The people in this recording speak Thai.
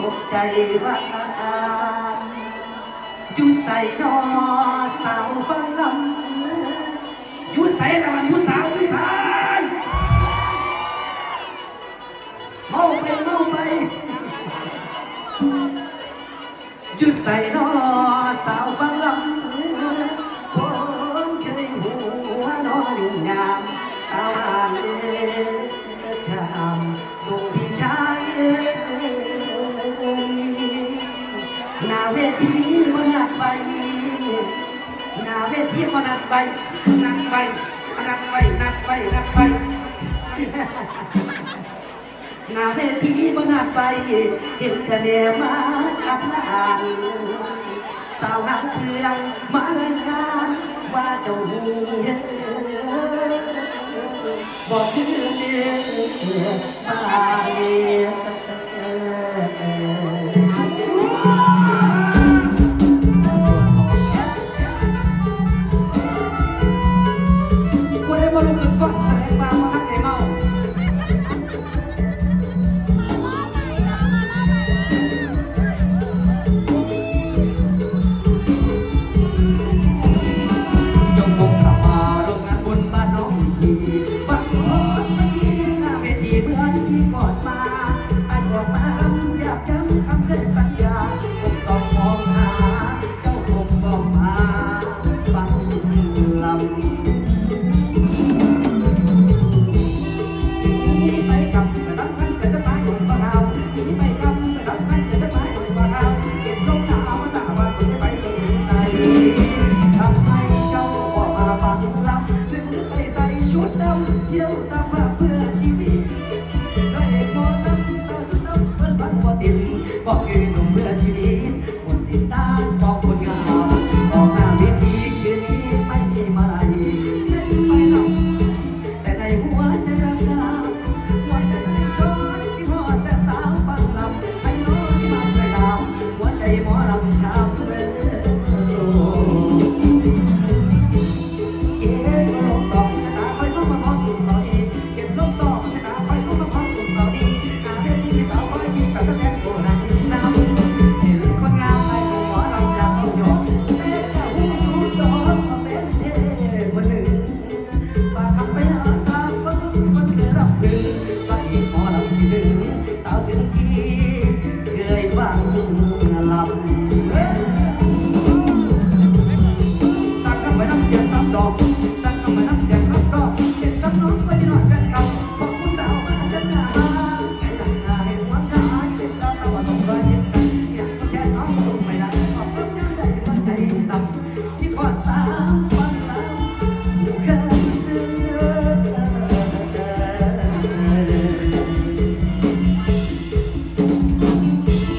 ตกใจว่าอยู่ใส่นอสาวฟังลำอยู่ใส่ละมันอยู่สาวอยู่ใส่เมาไปเมาไปอยู่ใส่นอสาวฟังลำคนเคยหัวนอนอยู่งามตาวานเอชามส่งพี่ ทีมันนัดไปหน้าเวทีมันนัดไปนัดไปนัดไปนัดไปนัดไปหน้าเวทีมันนัดไป เห็นคะแนนมาอับลานสาวหางเครื่องมารายงานว่าเจ้ามีบอกคือเดือบ้าน กูได้มา ทำให้เจ้าออกมาฟังลำหรือไปใส่ชุดดำเที่ยวตามมา I'll be.